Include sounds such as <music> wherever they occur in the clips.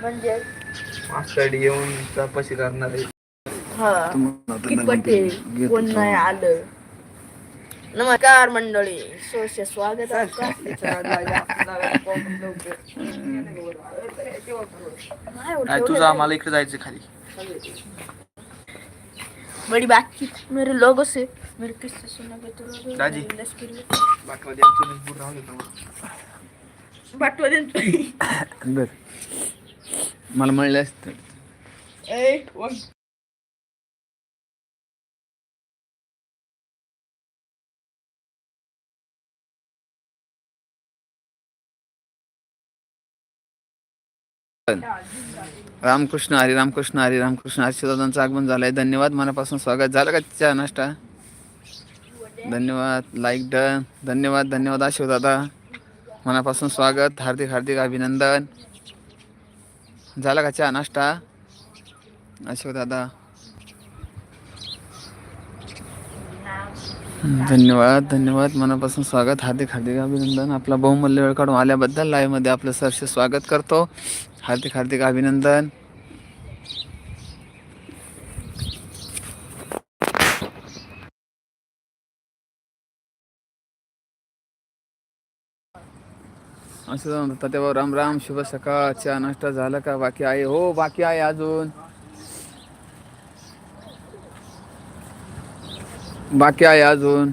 म्हणजे मागच्याकडे येऊन चपाशी करणार आहे हा कितपत आहे? कोण नाही आलं नमस्कार मंडळी सोशे स्वागत आहे आपलं. नाही हो, नाही तुझं. आम्हाला इकडे जायचं खाली बड़ी बातचीत मेरे लोगों से मेरे किस्से सुनोगे तो रोगे, दादी। मेरी लश्करी में। बाकी आमचं नाही बर. मला म्हणले असतं. रामकृष्ण हरी रामकृष्ण हरी रामकृष्ण हर्षदादांचं आगमन झालंय. धन्यवाद. मनापासून स्वागत. झालं का चहा नाश्ता? धन्यवाद. लाईक डन धन्यवाद धन्यवाद. आशिव दादा. मनापासून स्वागत हार्दिक हार्दिक अभिनंदन. झाला का चहा नाश्ता? अशोक दादा. धन्यवाद धन्यवाद. मनापासून स्वागत हार्दिक हार्दिक अभिनंदन. आपला बहुमूल्य वेळ काढून आल्याबद्दल लाईव्हमध्ये आपलं सरसे स्वागत करतो. हार्दिक हार्दिक अभिनंदन. असं म्हणतात तेव्हा राम राम शुभ सकाळच्या चहा नाश्ता झाला का? बाकी आहे. हो बाकी आहे अजून. बाकी आहे अजून.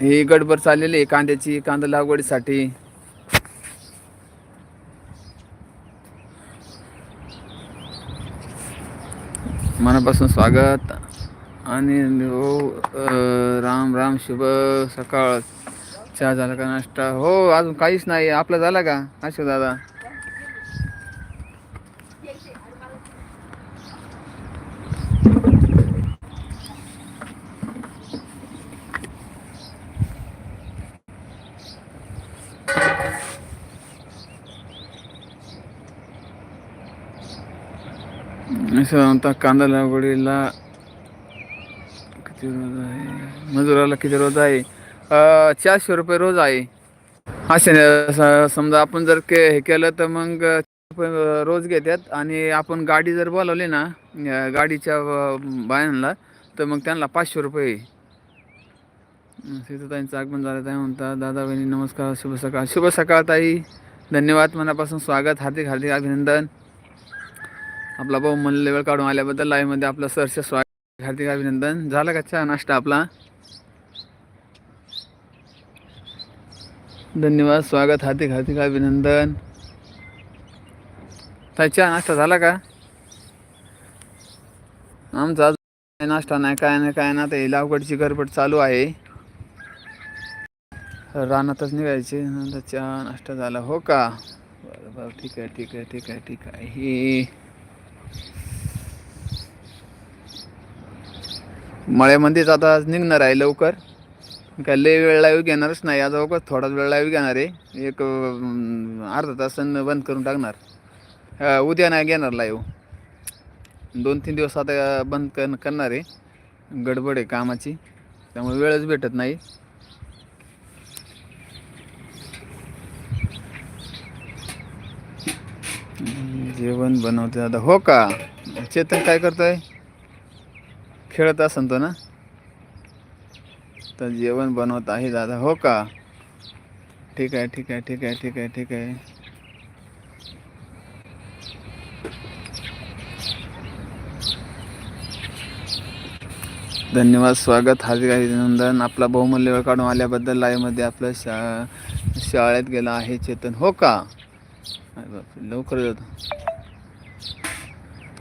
ही गडबड चाललेली आहे कांद्याची कांदा लागवडीसाठी. मनापासून स्वागत. आणि हो राम राम शुभ सकाळ. चहा झाला का नाश्ता? हो अजून काहीच नाही. आपला झाला का अशोक दादा? असं म्हणता कांदा लागवडीला किती रोज आहे? मजुराला किती रोज आहे? चारशे रुपये रोज आहे. असे समजा आपण जर के हे केलं तर मग रुपये रोज घेतात आणि आपण गाडी जर बोलावली ना गाडीच्या बायांना तर मग त्यांना पाचशे रुपये सीताताईंचं आगमन झालं ताई म्हणतात दादा बहिणी नमस्कार शुभ सकाळ. शुभ सकाळ ताई. धन्यवाद मनापासून स्वागत हार्दिक हार्दिक अभिनंदन. आपला भाऊ मन लेवल काढून आल्याबद्दल लाईव्हमध्ये आपलं सरस स्वागत हार्दिक अभिनंदन. झालं का चहा नाश्ता आपला? धन्यवाद स्वागत हार्दिक हार्दिक अभिनंदन. ताई नाश्ता झाला का? आमचा अजून नाश्ता नाही काय नाही काय ना ते लावकडची गरबड चालू आहे. रानातच निघायचे नंतर चहा नाश्ता झाला. हो का? बरं बरं ठीक आहे ठीक आहे ठीक आहे ठीक आहे. मळ्यामध्येच आता निघणार आहे लवकर. काय लय वेळ लाईव्ह घेणारच नाही. आता बघ थोडाच वेळ लाईव्ह घेणार आहे. एक अर्धा तासानं बंद करून टाकणार. उद्या नाही घेणार लाईव्ह दोन तीन दिवस आता बंद कर करणार आहे. गडबड आहे कामाची. त्यामुळे वेळच भेटत नाही. जेवण बनवते आता. हो का? चेतन काय करतोय? खेळत असन तो ना? तर जेवण बनवत आहे दादा. हो का? ठीक आहे ठीक आहे ठीक आहे ठीक आहे ठीक आहे. धन्यवाद स्वागत. हार्दिक अभिनंदन. आपला बहुमूल्य वेळ काढून आल्याबद्दल लाईव्हमध्ये आपलं शा शाळेत गेला आहे चेतन. हो का? लवकर जातो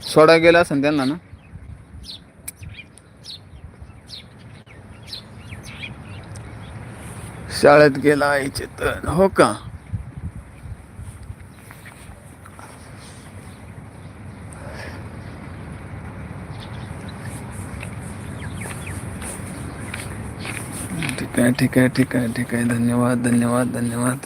सोडा गेला असेल त्यांना ना? शाळेत गेला आहे चेतन हो का? ठीक आहे ठीक आहे ठीक आहे ठीक आहे. धन्यवाद धन्यवाद धन्यवाद.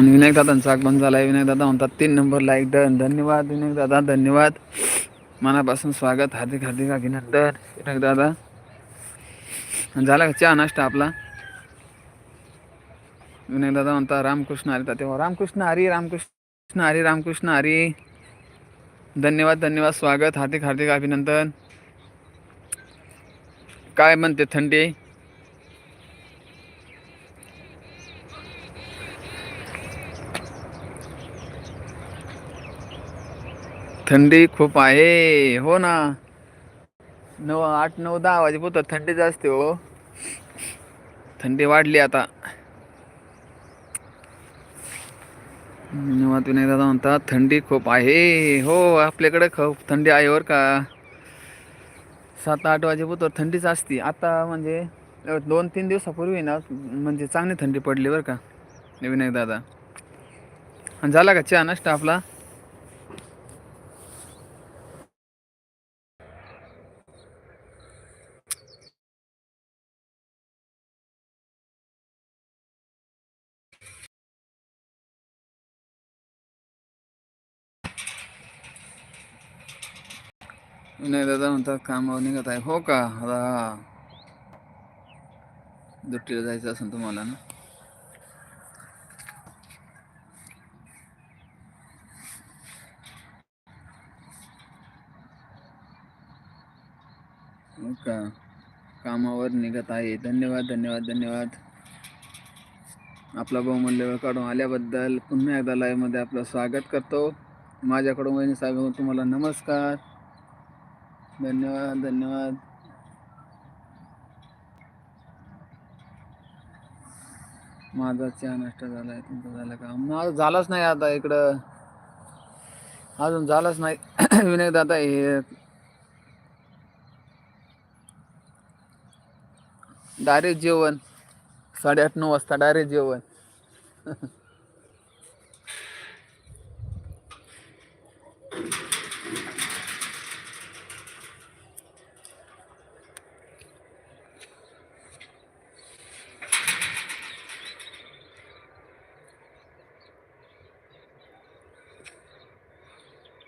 आणि विनायक दादांचा आगमन झाला आहे विनायक दादा म्हणतात तीन नंबर लाईक डन धन्यवाद विनायक दादा धन्यवाद. मनापासून स्वागत हार्दिक हार्दिक अभिनंदन विनायक दादा. झाला का चहा नाश्ता आपला? विनायक दादा म्हणता रामकृष्ण हरी तेव्हा रामकृष्ण हरी रामकृष्ण हरी रामकृष्ण हरी. धन्यवाद धन्यवाद स्वागत हार्दिक हार्दिक अभिनंदन. काय म्हणते थंडी? थंडी खूप आहे. हो ना. नऊ आठ नऊ दहा वाजेपर्यंत थंडी असते हो. थंडी वाढली आता. धन्यवाद विनायक दादा म्हणतात थंडी खूप आहे. हो आपल्याकडे खूप थंडी आहे बरं का. सात आठ वाजेपर्यंत थंडीच असते आता म्हणजे दोन तीन दिवसापूर्वी ना म्हणजे चांगली थंडी पडली बरं का. विनायक दादा आणि झाला का चहा नाश्ता आपला? विनायक दादा म्हणतात कामावर निघत आहे हो का आता दुट्टीला जायचं असेल तुम्हाला ना हो का कामावर निघत आहे धन्यवाद धन्यवाद धन्यवाद。आपला बहुमूल्य वेळ काढून आल्याबद्दल पुन्हा एकदा लाईव्हमध्ये आपलं स्वागत करतो. माझ्याकडून वहिनी साहेब तुम्हाला नमस्कार. धन्यवाद धन्यवाद. माझा चहा नष्ट झाला आहे तुमचा झाला का माझा झालाच नाही आता इकडं. अजून झालाच नाही. <clears throat> विनय दादा हे डायरेक्ट जेवण. साडेआठ नऊ वाजता डायरेक्ट जेवण <laughs>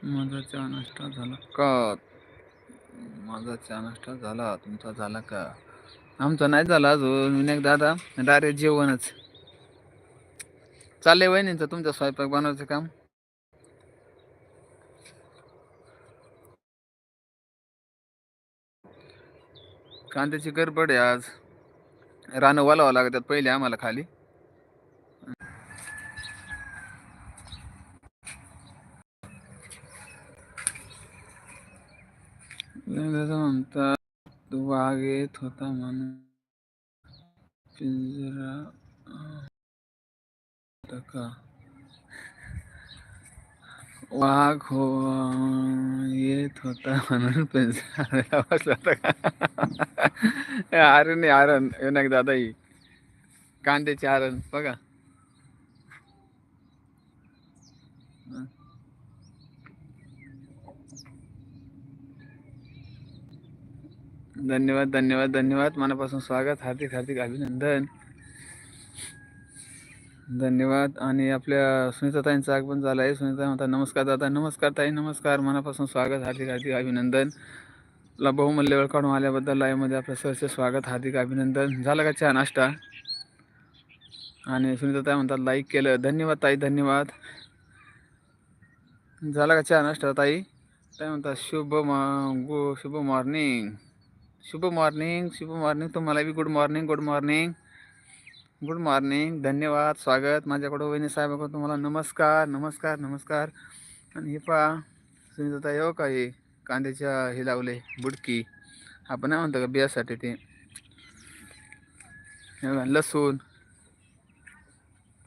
माझा चहा नाश्ता झाला. का? माझा चहा नाश्ता झाला. तुमचा झाला का? आमचा नाही झाला अजून. विनायक दादा डायरेक्ट जेवणच. चाललंय वहिनींचं तुमचा स्वयंपाक बनवायचं काम? कांद्याची गडबड आहे आज. रानं वालावं लागतात पहिले आम्हाला खाली. म्हणतात वाघ येत होता म्हणून पिंजरा का वाघ हो येत होता म्हणून पिंजरा बसला होता का आरण नाही आरण विनायक दादा ही कांद्याचे आरण बघा धन्यवाद धन्यवाद धन्यवाद. मनापासून स्वागत हार्दिक हार्दिक अभिनंदन. धन्यवाद. आणि आपल्या सुनीताताईंचं आगमन झालं आहे. सुनीता म्हणता नमस्कार दादा नमस्कार ताई नमस्कार. मनापासून स्वागत हार्दिक हार्दिक अभिनंदन. ला बहुमूल्य वेळ काढून आल्याबद्दल लाईव्हमध्ये आपलं सहर्ष स्वागत हार्दिक अभिनंदन. झालं का छान नाश्ता? आणि सुनीताताई म्हणतात लाईक केलं. धन्यवाद ताई धन्यवाद. झाला का छान नाश्ता ताई? ताई म्हणतात शुभ मा गो शुभ मॉर्निंग. शुभ मॉर्निंग शुभ मॉर्निंग. तुम्हाला बी good morning good morning. Good morning. धन्यवाद स्वागत. माझ्याकडं वहिनी साहेबाकडून तुम्हाला नमस्कार नमस्कार नमस्कार. आणि हे पहा सुनीता येऊ हो का हे कांद्याच्या हे लावले बुडकी. आपण नाही म्हणतो का बियासाठी ते? लसूण.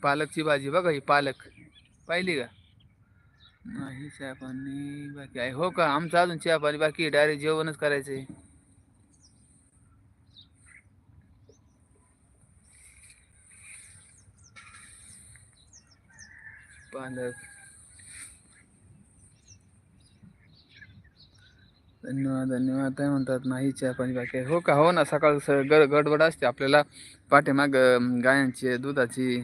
पालकची भाजी बघा ही पालक. पाहिली का? नाही चहा पाणी बाकी आहे. हो का आमचं अजून चहा पाणी बाकी डायरेक्ट जेवणच करायचं आहे पालक. धन्यवाद धन्यवाद. काय म्हणतात नाही चहा पाणी बाकी हो का? हो ना सकाळ स गड गडबड असते. आपल्याला पाठीमाग गायांची दुधाची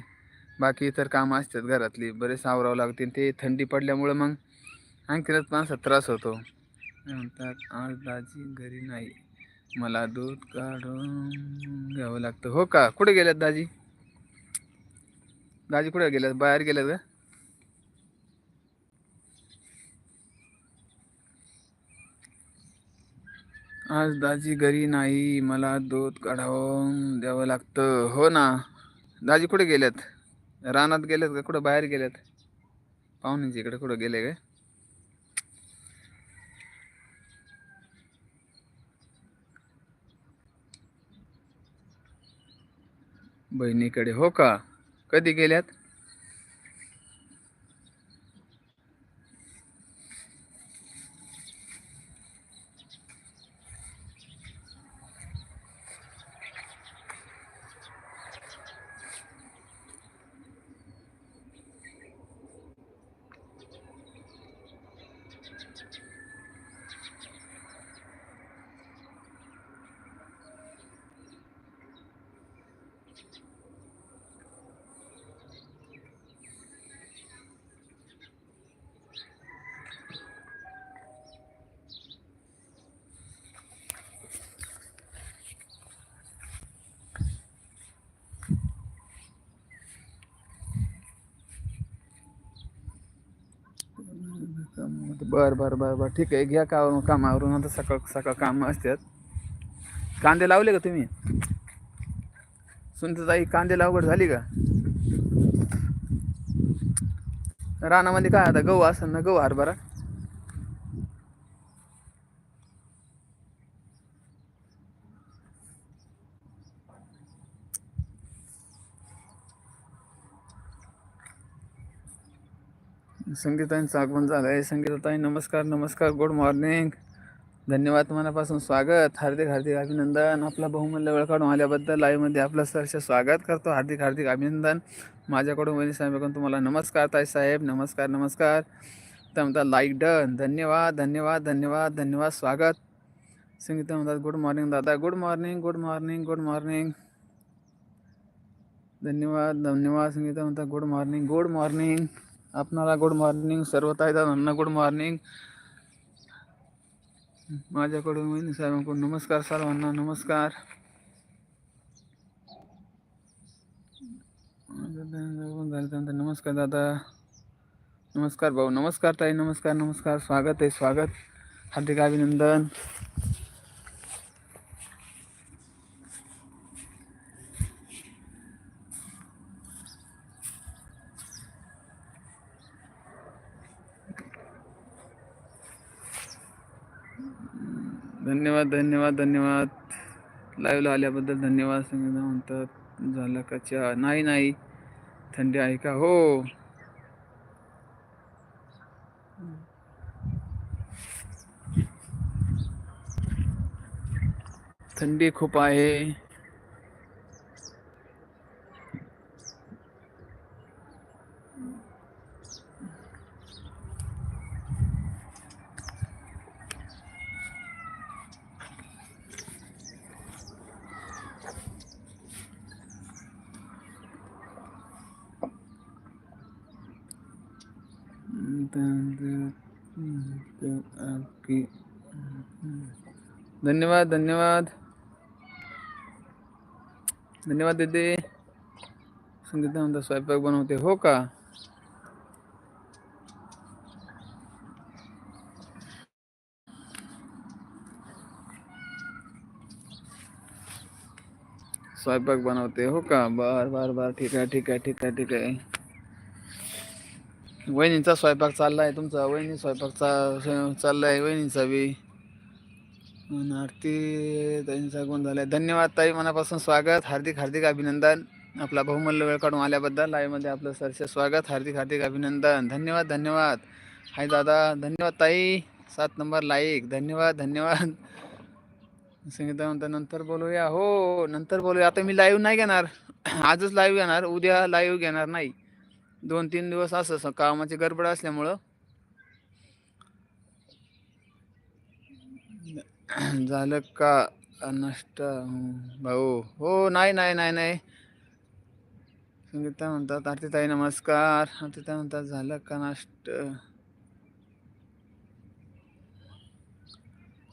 बाकी इतर कामं असतात घरातली. बरेच आवरावं लागते ते थंडी पडल्यामुळं मग आणखीनच माणसात त्रास होतो. काय म्हणतात आज दाजी घरी नाही. मला दूध काढून घ्यावं लागतं. हो का? कुठे गेल्यात दाजी? दाजी कुठे गेल्यात? बाहेर गेल्यात का? आज दाजी घरी नाही मला दूध काढावून द्यावं लागतं. हो ना? दाजी कुठे गेल्यात रानात गेल्यात का? कुठं बाहेर गेल्यात पाहुण्याच्या इकडे कुठं गेले काय? बहिणीकडे हो का? कधी गेल्यात? बर बर बर बर. ठीक आहे घ्या का कामावरून. आता सकाळ सकाळ काम असतात. कांदे लावले का तुम्ही? सुनताई कांदे लावगड झाली का? रानामध्ये काय आता गहू असेल ना गहू हरभरा संगीताईंचं आगमन झालं आहे संगीताताई नमस्कार नमस्कार गुड मॉर्निंग धन्यवाद मनापासून स्वागत. हार्दिक हार्दिक अभिनंदन. आपला बहुमूल्य वेळ काढून आल्याबद्दल लाईव्हमध्ये आपलं सरसे स्वागत करतो. हार्दिक हार्दिक अभिनंदन. माझ्याकडून वनी साहेबांकडून तुम्हाला नमस्कार ताई साहेब. नमस्कार नमस्कार. तर म्हणतात लाईक डन धन्यवाद धन्यवाद धन्यवाद धन्यवाद स्वागत. संगीता म्हणतात गुड मॉर्निंग दादा. Good morning good morning good morning धन्यवाद धन्यवाद. संगीता म्हणतात गुड मॉर्निंग गुड मॉर्निंग आपणाला गुड मॉर्निंग सर्व ताईदारांना गुड मॉर्निंग। वहिनी साहेबांकडून नमस्कार सर्वांना नमस्कार। नमस्कार, दादा। नमस्कार भाऊ नमस्कार, ताई, नमस्कार नमस्कार। स्वागत आहे स्वागत। हार्दिक अभिनंदन। धन्यवाद धन्यवाद धन्यवाद. लाईव्हला आल्याबद्दल धन्यवाद. संगीता म्हणतात झालं का चहा? नाही नाही. थंडी आहे का? हो. थंडी खूप आहे. धन्यवाद धन्यवाद. धन्यवाद दीदी. संगीता म्हणता स्वयंपाक बनवते हो का? स्वयंपाक बनवते हो का? बर बर बर. ठीक आहे ठीक आहे ठीक आहे ठीक आहे. वहिनींचा स्वयंपाक चाललाय तुमचा वहिनी स्वयंपाकचा चाललाय वहिनींचा बी. आरती ताईंचा गुण झालाय. धन्यवाद ताई मनापासून स्वागत. हार्दिक हार्दिक अभिनंदन. आपला बहुमूल्य वेळ काढून आल्याबद्दल लाईव्हमध्ये आपलं सरसे स्वागत. हार्दिक हार्दिक अभिनंदन. धन्यवाद धन्यवाद. हाय दादा धन्यवाद ताई. सात नंबर लाईक धन्यवाद धन्यवाद. संगीता म्हणता नंतर बोलूया. हो नंतर बोलूया. आता मी लाईव्ह नाही घेणार. आजच लाईव्ह घेणार. उद्या लाईव्ह घेणार नाही. दोन तीन दिवस असं कामाची गडबड असल्यामुळं झालं का नष्ट? भाऊ हो नाही नाही नाही नाही. संगीता म्हणतात आरतीताई नमस्कार. आरतीताई म्हणतात झालं का नाश्त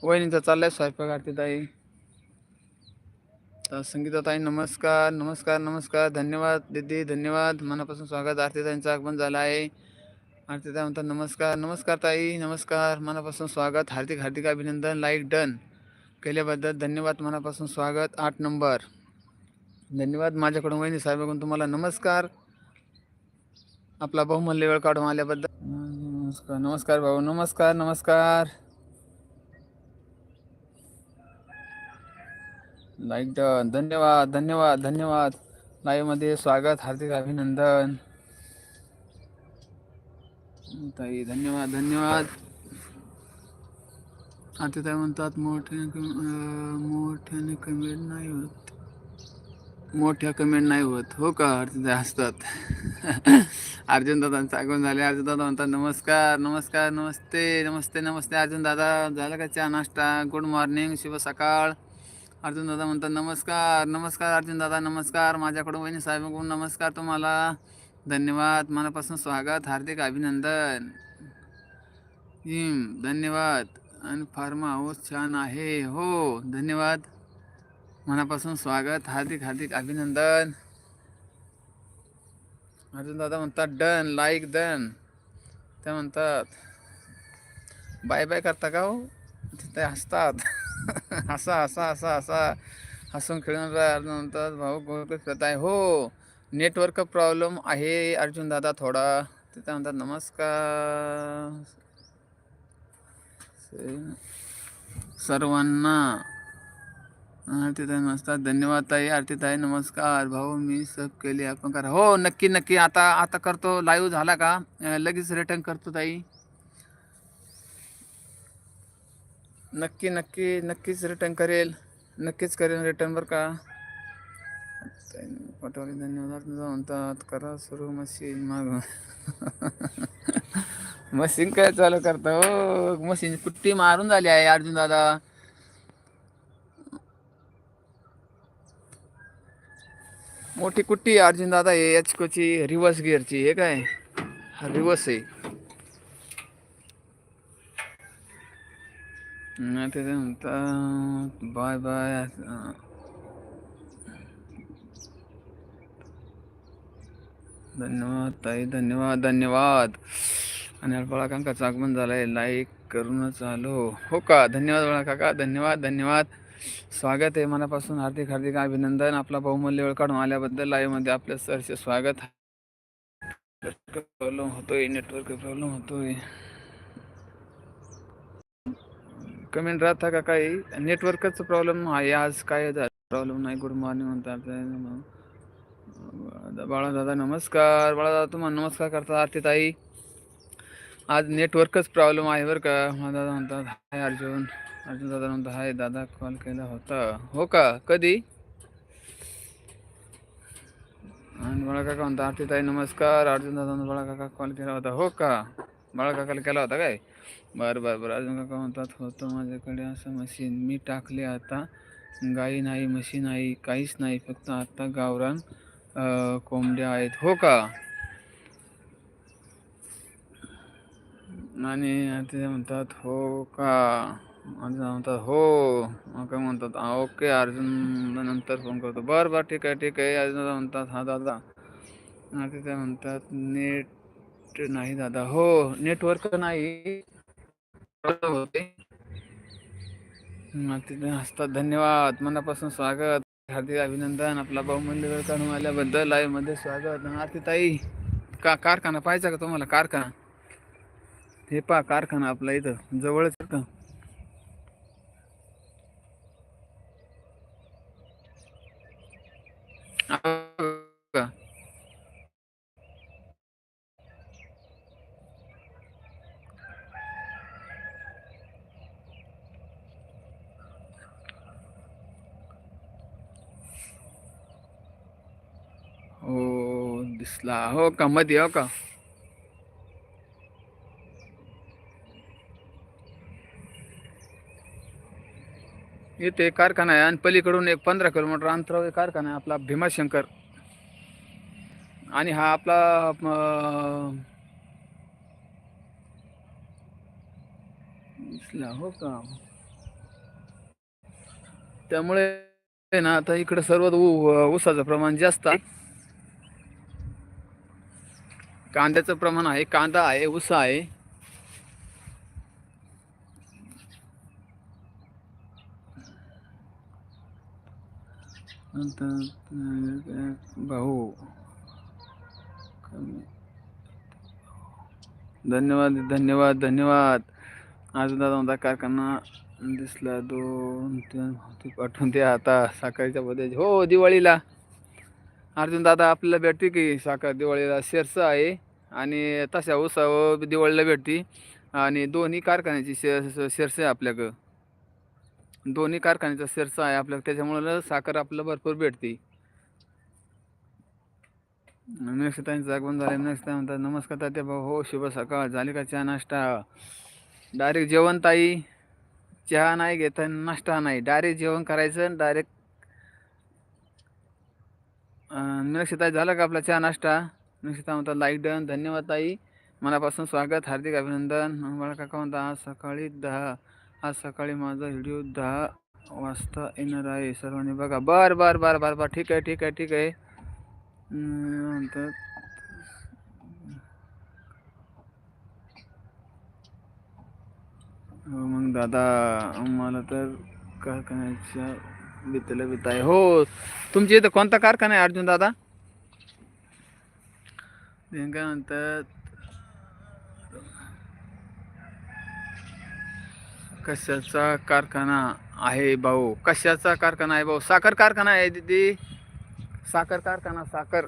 वहिनीचा चाललाय स्वयंपाक आरतीताई. संगीताताई नमस्कार नमस्कार नमस्कार. धन्यवाद दीदी धन्यवाद. मनापासून स्वागत. आरतीताईंचं आगमन झालं आहे. आरतीताई म्हणतात नमस्कार नमस्कार ताई नमस्कार. मनापासून स्वागत. हार्दिक हार्दिक अभिनंदन. लाईक डन केल्याबद्दल धन्यवाद. मनापासून स्वागत. आठ नंबर. धन्यवाद. माझ्याकडून वहिनी साहेबाकडून तुम्हाला नमस्कार. आपला बहुमूल्य वेळ काढून आल्याबद्दल. नमस्कार नमस्कार भाऊ. नमस्कार नमस्कार. लाईक डन धन्यवाद धन्यवाद धन्यवाद. लाईव्हमध्ये स्वागत हार्दिक अभिनंदन. ताई धन्यवाद धन्यवाद. आता काय म्हणतात मोठ्याने मोठ्याने कमेंट नाही होत. मोठ्या कमेंट नाही होत. हो का <laughs> अर्जुन असतात अर्जुन दादांचं आगमन झाले. अर्जुन दादा म्हणतात नमस्कार नमस्कार नमस्ते नमस्ते नमस्ते. अर्जुन दादा झालं का चहा नाश्ता? गुड मॉर्निंग शुभ सकाळ. अर्जुन दादा म्हणतात नमस्कार नमस्कार अर्जुन दादा नमस्कार. माझ्याकडून वहिनी साहेबांकडून नमस्कार तुम्हाला. धन्यवाद. मनापासून स्वागत हार्दिक अभिनंदन. हिम धन्यवाद. आणि फार्म हाऊस छान आहे. हो धन्यवाद. मनापासून स्वागत हार्दिक हार्दिक अभिनंदन. अर्जुन दादा म्हणतात डन लाईक डन. ते म्हणतात बाय बाय करता का हो? ते हसतात. <laughs> हसा हसा हसा हसा। हसून म्हणतात भाऊ गोष्ट करत आहे. हो नेटवर्क प्रॉब्लेम आहे अर्जुन दादा थोडा. तिथे म्हणतात नमस्कार. सर्वांना आरतीताई नमस्कार. धन्यवाद ताई आरतीताई नमस्कार. भाऊ मी सब केले आपण करा. हो नक्की नक्की. आता आता करतो. लाईव्ह झाला का? अं, लगेच रिटर्न करतो ताई. नक्की नक्की नक्कीच रिटर्न करेल. नक्कीच करेल रिटर्न बरं का. पटवले धन्यवाद. म्हणतात करा सुरू मशीन माग. मशीन काय चालू करता हो? मशीन कुट्टी मारून झाली आहे अर्जुन दादा. मोठी कुट्टी अर्जुन दादा हे एचकोची रिवर्स गिअरची हे काय? हा रिवर्स आहे. नाही ते म्हणतात बाय बाय धन्यवाद ताई धन्यवाद धन्यवाद. आणि अल्पळा चागमन आगमन आहे लाईक करूनच आलो हो का? धन्यवाद बाळा काका धन्यवाद धन्यवाद. स्वागत आहे मनापासून हार्दिक हार्दिक अभिनंदन. आपला बहुमूल्य वेळ काढून आल्याबद्दल लाईव्हमध्ये आपल्या सरचे स्वागत. प्रॉब्लेम होतोय नेटवर्क प्रॉब्लेम होतोय. कमेंट राहता का काही नेटवर्कच प्रॉब्लेम आहे. आज काय प्रॉब्लेम नाही. गुड मॉर्निंग म्हणतात बाळा दादा नमस्कार. बाळा दादा तुम्हाला नमस्कार करतात आरती ताई. आज नेटवर्कच प्रॉब्लेम आहे बरं का? माझा दादा म्हणतात हाय अर्जुन. अर्जुन दादा म्हणतात हाय दादा कॉल केला होता. हो का? कधी? आणि बाळा काका म्हणतात आरती ताई नमस्कार. अर्जुन दादा बाळा काका कॉल केला होता. हो का? बाळकाकाला केला होता काय? बरं बरं बरं. अजून काका म्हणतात होतं माझ्याकडे असं मशीन मी टाकले आता. गाई नाही म्हशी नाही काहीच नाही. फक्त आत्ता गावरान कोंबड्या आहेत. हो का? आणि ते म्हणतात हो का? अर्जुन म्हणतात हो. मग काय म्हणतात ओके. अर्जुन नंतर फोन करतो बरं बरं ठीक आहे ठीक आहे. अर्जुन म्हणतात हा दादा. आणि ते म्हणतात नेट नाही दादा. हो नेटवर्क नाही. होते हसतात. धन्यवाद. मनापासून स्वागत. हार्दिक अभिनंदन. आपला बहुमूल्य वेळ काढून आल्याबद्दल लाईव्हमध्ये स्वागत. आरती ताई का कारखाना पाहायचा का तुम्हाला? कारखाना? हे पा कारखाना आपला इथं. जवळच का? आ का? हो दिसला हो का मध्ये हो का इथे कारखाना आहे आणि पलीकडून एक पंधरा किलोमीटर अंतरावर एक कारखाना आहे आपला भीमाशंकर आणि हा आपला हो का त्यामुळे ना आता इकडं सर्वात ऊसाचं प्रमाण जास्त आहे कांद्याचं प्रमाण आहे कांदा आहे ऊस आहे. भाऊ. धन्यवाद धन्यवाद धन्यवाद. आज दादा म्हणता कारखाना दिसला दोन तीन पाठवून द्या आता साखरेच्या मध्ये हो दिवाळीला. अर्जुन दादा आपल्याला भेटते की साखर दिवाळीला? शेरसा आहे. आणि तशा उसाव दिवाळीला भेटते. आणि दोन्ही कारखान्याची शेर शेरस आहे आपल्याकडं. दोन्ही कारखान्याचा शेरसा आहे आपल्या त्याच्यामुळं साखर आपल्याला भरपूर भेटते. नक्षतांचं आगमन झालं. नक्षताई म्हणतात नमस्कार तात्या भाऊ. हो शुभ सकाळ. झाली का चहा नाश्ता? डायरेक्ट जेवण ताई. चहा नाही घेता नाश्ता नाही. डायरेक्ट जेवण करायचं डायरेक्ट नक्षताई झालं का आपला चहा नाश्ता? नक्षता म्हणतात लाईक डन धन्यवाद ताई मनापासून स्वागत हार्दिक अभिनंदन मला काका म्हणता आज सकाळी दहा आज सकाळी माझा व्हिडिओ दहा वाजता येणार आहे सर्वांनी बघा बर बर बर बर बर ठीक आहे ठीक आहे ठीक आहे म्हणतात हो मग दादा मला तर कारखान्याच्या भीतीला भीत आहे हो तुमच्या इथं कोणता कारखाना आहे अर्जुन दादा ते काय म्हणतात कशाचा कारखाना आहे भाऊ? कशाचा कारखाना आहे भाऊ? साखर कारखाना आहे दीदी. साखर कारखाना साखर.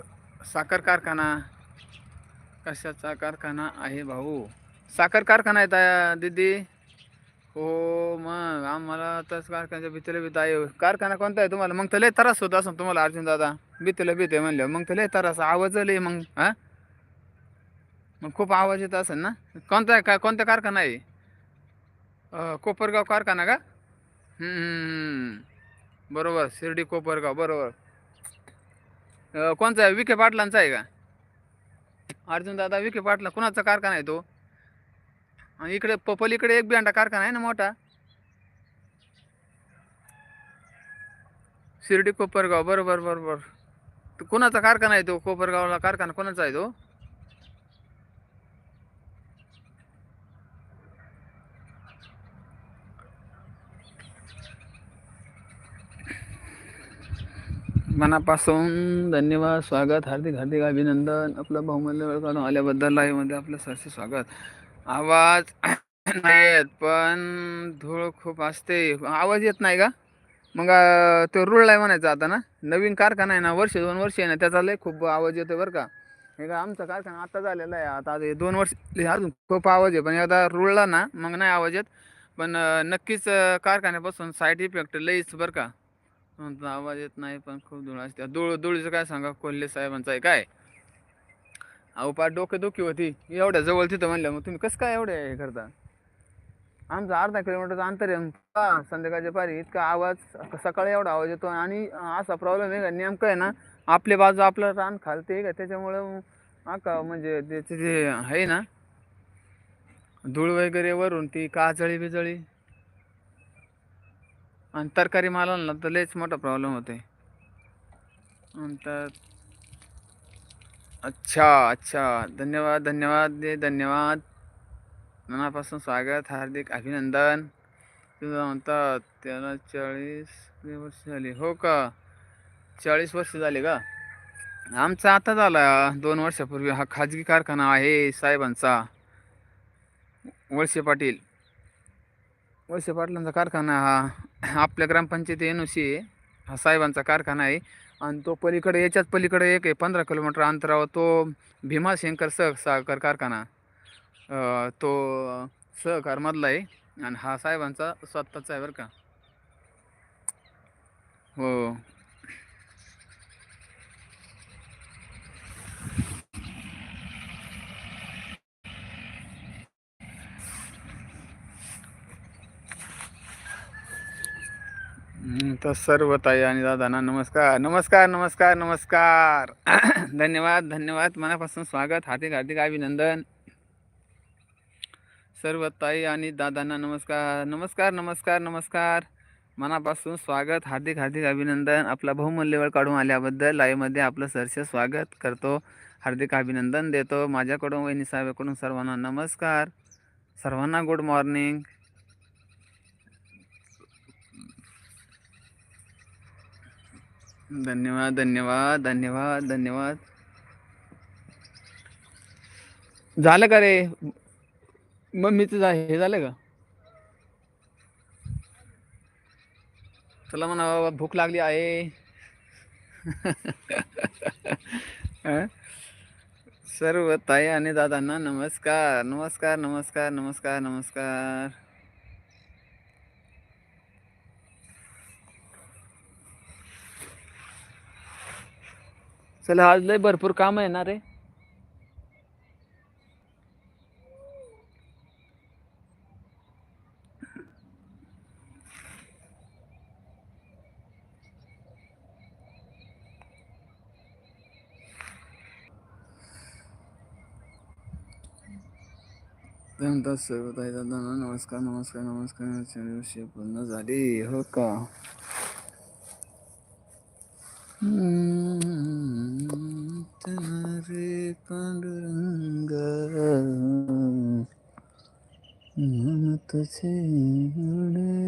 साखर कारखाना. कशाचा कारखाना आहे भाऊ? साखर कारखाना आहे दिदी दीदी. हो मग आम्हाला तस कारखान्याच्या भीतीला भीत आहे. कारखाना कोणता आहे तुम्हाला? मग तर लय त्रास होत असं तुम्हाला अर्जुन दादा. भीतीला भीत आहे म्हणलं मग तर लय त्रास. आवाज लय मग हा? मग खूप आवाज येत असेल ना? कोणता आहे का कोणता कारखाना आहे? कोपरगाव कारखाना का? बरोबर शिर्डी कोपरगाव बरोबर. कोणचा आहे? विखे पाटलांचा आहे का? अर्जुन दादा विखे पाटला कुणाचा कारखाना आहे तो? आणि इकडे पपलीकडे एक बियांडा कारखाना आहे ना मोठा? शिर्डी कोपरगाव बरोबर बरोबर. तो कुणाचा कारखाना आहे तो? कोपरगावला कारखाना कोणाचा आहे तो? मनापासून धन्यवाद स्वागत हार्दिक हार्दिक अभिनंदन. आपलं बहुमूल्य वेळ काढून आल्याबद्दल लाईव्हमध्ये आपलं सरसे स्वागत. आवाज <clears throat> नाही येत पण धूळ खूप असते. आवाज येत नाही का? मग तो रुळला आहे म्हणायचं आता ना? नवीन कारखाना आहे ना वर्ष दोन वर्ष आहे ना त्याचा लय खूप आवाज येतो बरं का? हे का आमचा कारखाना आता झालेला आहे. आता हे दोन वर्ष अजून खूप आवाज आहे पण एकदा रुळला ना मग नाही आवाज येत. पण नक्कीच कारखान्यापासून साईड इफेक्ट लईच बरं का? आवाज येत नाही पण खूप धुळ असते. धुळ धुळीचं काय सांगा कोल्हे साहेबांचं आहे काय? अहो पार डोकेदुखी होती. एवढ्या जवळ तिथं म्हणलं मग तुम्ही कसं काय एवढे हे करता? आमचं अर्धा किलोमीटरचं अंतर आहे. पहा, संध्याकाळच्या पारी इतका आवाज सकाळी एवढा आवाज येतो आणि असा प्रॉब्लेम आहे का? नेमकं आहे ना आपले बाजू आपलं रान खालते का? त्याच्यामुळं आका म्हणजे त्याचे जे आहे ना धूळ वगैरे वरून ती काजळी बिजळी आणि तरकारी माल आणला तर लयच मोठा प्रॉब्लेम होते नंतर अच्छा अच्छा. धन्यवाद धन्यवाद दे धन्यवाद. मनापासून स्वागत हार्दिक अभिनंदन. तुझं म्हणतात त्याला चाळीस वर्ष झाली. हो का? चाळीस वर्ष झाले का? आमचा आता झाला. दोन वर्षापूर्वी हा खाजगी कारखाना आहे साहेबांचा. वळसे पाटील. वळसे पाटलांचा कारखाना हा. आपल्या ग्रामपंचायती एन ओ आहे. हा साहेबांचा कारखाना आहे. आणि तो पलीकडे याच्याच पलीकडे एक आहे पंधरा किलोमीटर अंतरावर तो भीमाशंकर सह साखर कारखाना. तो सहकारमधला आहे. आणि हा साहेबांचा स्वतःचा आहे बरं का. हो. तर सर्व ताई आणि दादांना नमस्कार नमस्कार नमस्कार नमस्कार. <clears throat> धन्यवाद धन्यवाद. मनापासून स्वागत हार्दिक हार्दिक अभिनंदन. सर्व ताई आणि दादांना नमस्कार नमस्कार नमस्कार नमस्कार. मनापासून स्वागत हार्दिक हार्दिक अभिनंदन. आपला बहुमूल्य वेळ काढून आल्याबद्दल लाईव्हमध्ये आपलं सरस स्वागत करतो. हार्दिक अभिनंदन देतो. माझ्याकडून वहिनी साहेबाकडून सर्वांना नमस्कार. सर्वांना गुड मॉर्निंग धन्यवाद धन्यवाद धन्यवाद धन्यवाद. झालं का रे? मम्मीचं जा हे झालं का? चला म्हणा बाबा भूक लागली आहे. <laughs> सर्व ताई आणि दादांना नमस्कार नमस्कार नमस्कार नमस्कार नमस्कार. चला आज लय भरपूर काम आहे ना रे. म्हणतात सर्व ताई दादांना नमस्कार नमस्कार नमस्कार दिवशी पूर्ण झाली हो का? मन तुझे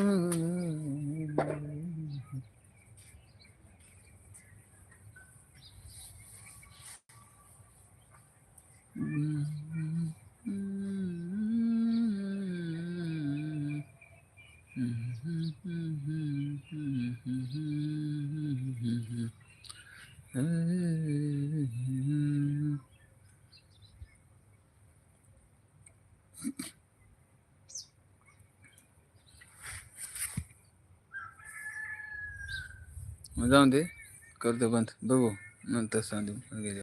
Mm-hmm. जाऊन दे. करतो बंद. बघू नंतर सांगू वगैरे.